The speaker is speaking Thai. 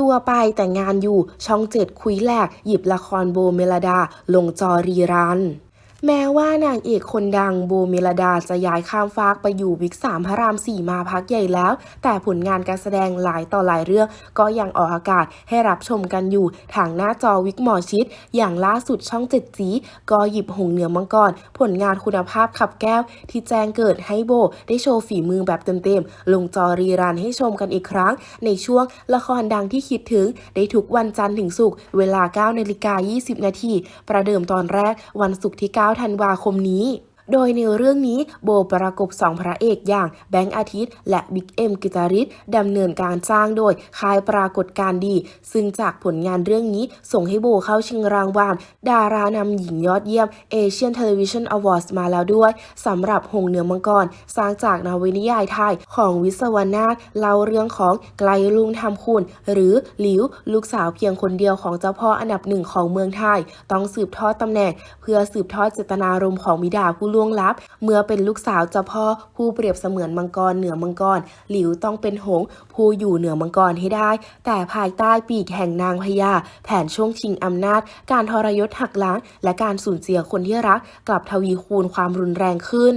ตัวไปแต่งงานอยู่ช่องเจ็ดคุยแหลก หยิบละครโบเมลดา ลงจอรีรัน แม้ว่านางเอกคนดังโบเมลดาจะย้ายข้ามฟากไปอยู่วิกสามพระรามสี่มาพักใหญ่แล้ว แต่ผลงานการแสดงหลายต่อหลายเรื่อง ก็ยังออกอากาศให้รับชมกันอยู่ทางหน้าจอวิกหมอชิด อย่างล่าสุดช่องเจ็ดสีก็หยิบหงเหนือมังกรผลงานคุณภาพขับแก้ว ที่แจ้งเกิดให้โบได้โชว์ฝีมือแบบเต็มๆลงจอรีรันให้ชมกันอีกครั้ง ในช่วงละครดังที่คิดถึงได้ทุกวันจันทร์ถึงศุกร์เวลา9นาฬิกา20นาทีประเดิมตอนแรกวันศุกร์ที่9ธันวาคมนี้ โดยในเรื่องนี้โบประกบสองพระเอกอย่างแบงค์อาทิตย์ และบิ๊กเอ็มกิตาริสดำเนินการสร้างโดยคายปรากฏการณ์ดี ซึ่งจากผลงานเรื่องนี้ส่งให้โบเข้าชิงรางวัลดารานำหญิงยอดเยี่ยม Asian Television Awards มาแล้วด้วยสำหรับหงเหนือมังกร สร้างจากนวนิยายไทยของวิศวนาถเล่าเรื่องของไกลลุงทำคุณ หรือหลิวลูกสาวเพียงคนเดียวของเจ้าพ่ออันดับหนึ่งของเมืองไทย ต้องสืบทอดตำแหน่ง เพื่อสืบทอดเจตนารมณ์ของบิดาผู้ลวงลับ เมื่อเป็นลูกสาวเจ้าพ่อผู้เปรียบเสมือนมังกรเหนือมังกร หลิวต้องเป็นหงส์ผู้อยู่เหนือมังกรให้ได้ แต่ภายใต้ปีกแห่งนางพญาแผนช่วงชิงอำนาจ การทรยศหักล้าง และการสูญเสียคนที่รักกลับทวีคูณความรุนแรงขึ้น